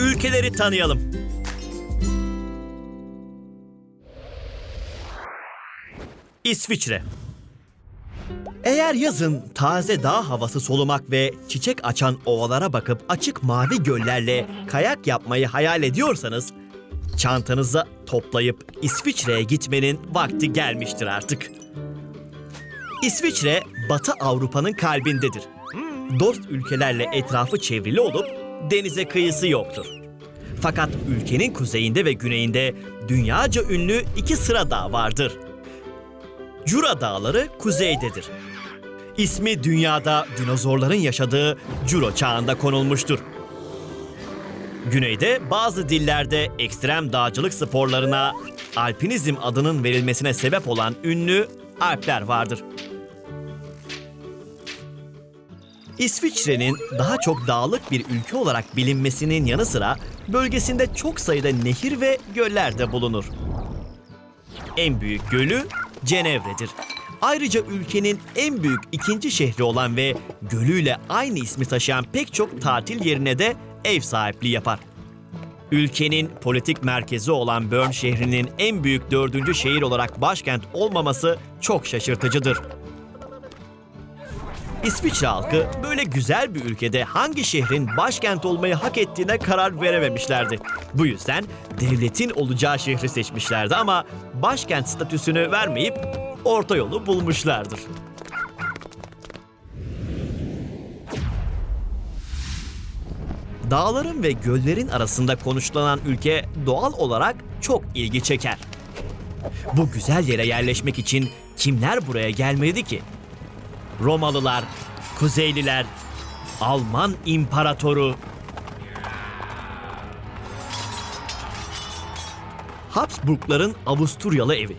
Ülkeleri tanıyalım. İsviçre. Eğer yazın taze dağ havası solumak ve çiçek açan ovalara bakıp açık mavi göllerle kayak yapmayı hayal ediyorsanız, çantanızı toplayıp İsviçre'ye gitmenin vakti gelmiştir artık. İsviçre, Batı Avrupa'nın kalbindedir. Dost ülkelerle etrafı çevrili olup denize kıyısı yoktur. Fakat ülkenin kuzeyinde ve güneyinde dünyaca ünlü iki sıra dağ vardır. Jura Dağları kuzeydedir. İsmi dünyada dinozorların yaşadığı Jura çağında konulmuştur. Güneyde bazı dillerde ekstrem dağcılık sporlarına alpinizm adının verilmesine sebep olan ünlü Alpler vardır. İsviçre'nin daha çok dağlık bir ülke olarak bilinmesinin yanı sıra bölgesinde çok sayıda nehir ve göller de bulunur. En büyük gölü Cenevre'dir. Ayrıca ülkenin en büyük ikinci şehri olan ve gölüyle aynı ismi taşıyan pek çok tatil yerine de ev sahipliği yapar. Ülkenin politik merkezi olan Bern şehrinin en büyük dördüncü şehir olarak başkent olmaması çok şaşırtıcıdır. İsviçre halkı böyle güzel bir ülkede hangi şehrin başkent olmayı hak ettiğine karar verememişlerdi. Bu yüzden devletin olacağı şehri seçmişlerdi ama başkent statüsünü vermeyip orta yolu bulmuşlardır. Dağların ve göllerin arasında konuşulan ülke doğal olarak çok ilgi çeker. Bu güzel yere yerleşmek için kimler buraya gelmedi ki? Romalılar, Kuzeyliler, Alman İmparatoru, Habsburgların Avusturyalı evi.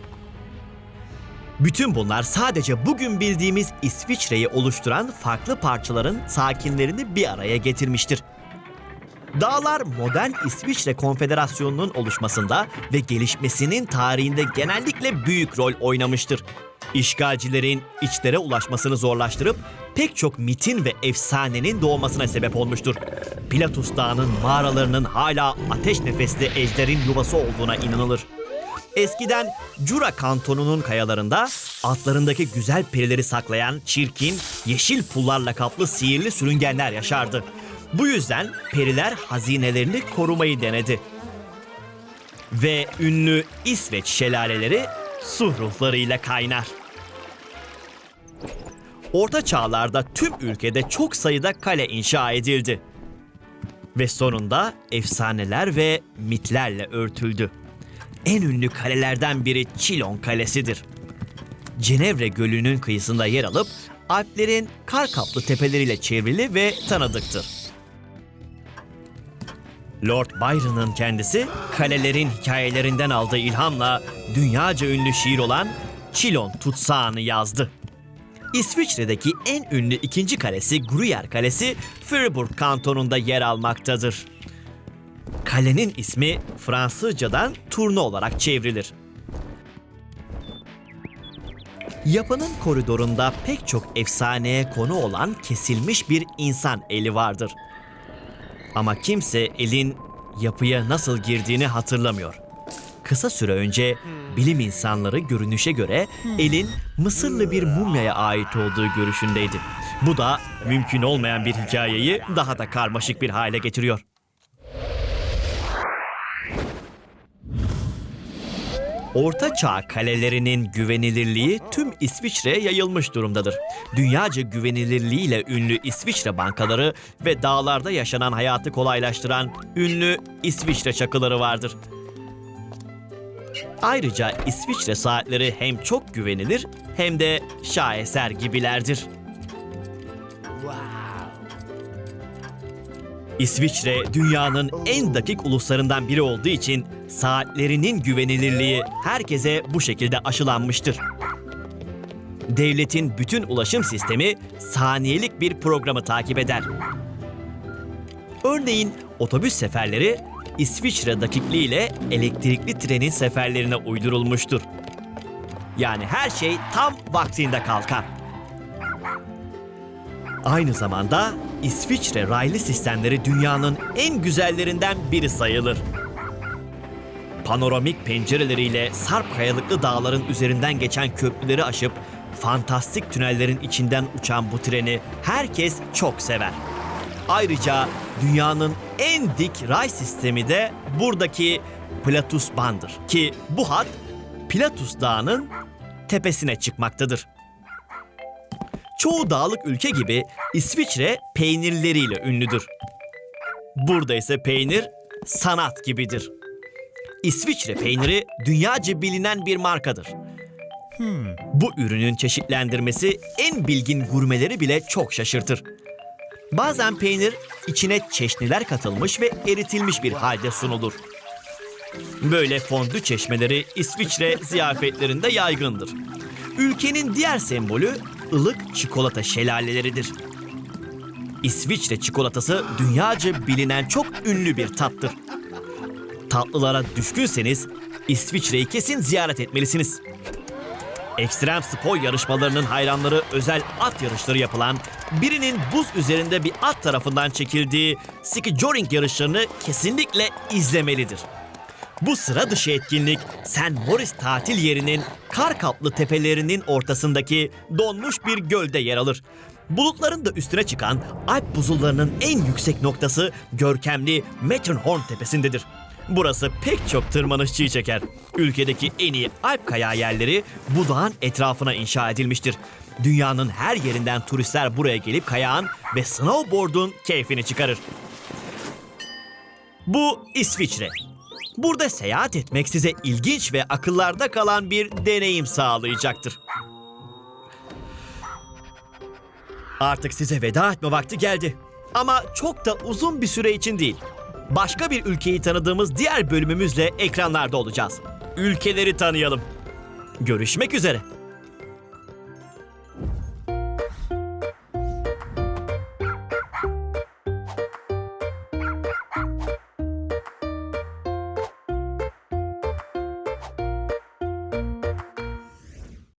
Bütün bunlar sadece bugün bildiğimiz İsviçre'yi oluşturan farklı parçaların sakinlerini bir araya getirmiştir. Dağlar modern İsviçre Konfederasyonu'nun oluşmasında ve gelişmesinin tarihinde genellikle büyük rol oynamıştır. İşgalcilerin içlere ulaşmasını zorlaştırıp pek çok mitin ve efsanenin doğmasına sebep olmuştur. Pilatus Dağı'nın mağaralarının hala ateş nefesli ejderin yuvası olduğuna inanılır. Eskiden Jura kantonunun kayalarında atlarındaki güzel perileri saklayan çirkin, yeşil pullarla kaplı sihirli sürüngenler yaşardı. Bu yüzden periler hazinelerini korumayı denedi. Ve ünlü İsveç şelaleleri su ruhlarıyla kaynar. Orta çağlarda tüm ülkede çok sayıda kale inşa edildi. Ve sonunda efsaneler ve mitlerle örtüldü. En ünlü kalelerden biri Çilon Kalesi'dir. Cenevre Gölü'nün kıyısında yer alıp Alplerin kar kaplı tepeleriyle çevrili ve tanıdıktır. Lord Byron'ın kendisi kalelerin hikayelerinden aldığı ilhamla dünyaca ünlü şiir olan Çilon Tutsağı'nı yazdı. İsviçre'deki en ünlü ikinci kalesi Gruyère Kalesi Fribourg kantonunda yer almaktadır. Kalenin ismi Fransızcadan turna olarak çevrilir. Yapının koridorunda pek çok efsaneye konu olan kesilmiş bir insan eli vardır. Ama kimse elin yapıya nasıl girdiğini hatırlamıyor. Kısa süre önce bilim insanları görünüşe göre elin Mısırlı bir mumyaya ait olduğu görüşündeydi. Bu da mümkün olmayan bir hikayeyi daha da karmaşık bir hale getiriyor. Orta Çağ kalelerinin güvenilirliği tüm İsviçre'ye yayılmış durumdadır. Dünyaca güvenilirliğiyle ünlü İsviçre bankaları ve dağlarda yaşanan hayatı kolaylaştıran ünlü İsviçre çakıları vardır. Ayrıca İsviçre saatleri hem çok güvenilir hem de şaheser gibilerdir. İsviçre dünyanın en dakik uluslarından biri olduğu için saatlerinin güvenilirliği herkese bu şekilde aşılanmıştır. Devletin bütün ulaşım sistemi saniyelik bir programı takip eder. Örneğin otobüs seferleri İsviçre dakikliğiyle elektrikli trenin seferlerine uydurulmuştur. Yani her şey tam vaktinde kalkar. Aynı zamanda İsviçre raylı sistemleri dünyanın en güzellerinden biri sayılır. Panoramik pencereleriyle sarp kayalıklı dağların üzerinden geçen köprüleri aşıp fantastik tünellerin içinden uçan bu treni herkes çok sever. Ayrıca dünyanın en dik ray sistemi de buradaki Platus Bandır ki bu hat Platus Dağı'nın tepesine çıkmaktadır. Çoğu dağlık ülke gibi İsviçre peynirleriyle ünlüdür. Burada ise peynir sanat gibidir. İsviçre peyniri dünyaca bilinen bir markadır. Bu ürünün çeşitlendirmesi en bilgin gurmeleri bile çok şaşırtır. Bazen peynir içine çeşniler katılmış ve eritilmiş bir halde sunulur. Böyle fondü çeşmeleri İsviçre ziyafetlerinde yaygındır. Ülkenin diğer sembolü ılık çikolata şelaleleridir. İsviçre çikolatası dünyaca bilinen çok ünlü bir tattır. Tatlılara düşkünseniz İsviçre'yi kesin ziyaret etmelisiniz. Ekstrem spor yarışmalarının hayranları özel at yarışları yapılan, birinin buz üzerinde bir at tarafından çekildiği skijoring yarışlarını kesinlikle izlemelidir. Bu sıra dışı etkinlik St. Moritz tatil yerinin kar kaplı tepelerinin ortasındaki donmuş bir gölde yer alır. Bulutların da üstüne çıkan Alp buzullarının en yüksek noktası görkemli Matterhorn tepesindedir. Burası pek çok tırmanışçıyı çeker. Ülkedeki en iyi Alp kayağı yerleri bu dağın etrafına inşa edilmiştir. Dünyanın her yerinden turistler buraya gelip kayağın ve snowboard'un keyfini çıkarır. Bu İsviçre. Burada seyahat etmek size ilginç ve akıllarda kalan bir deneyim sağlayacaktır. Artık size veda etme vakti geldi. Ama çok da uzun bir süre için değil. Başka bir ülkeyi tanıdığımız diğer bölümümüzle ekranlarda olacağız. Ülkeleri tanıyalım. Görüşmek üzere.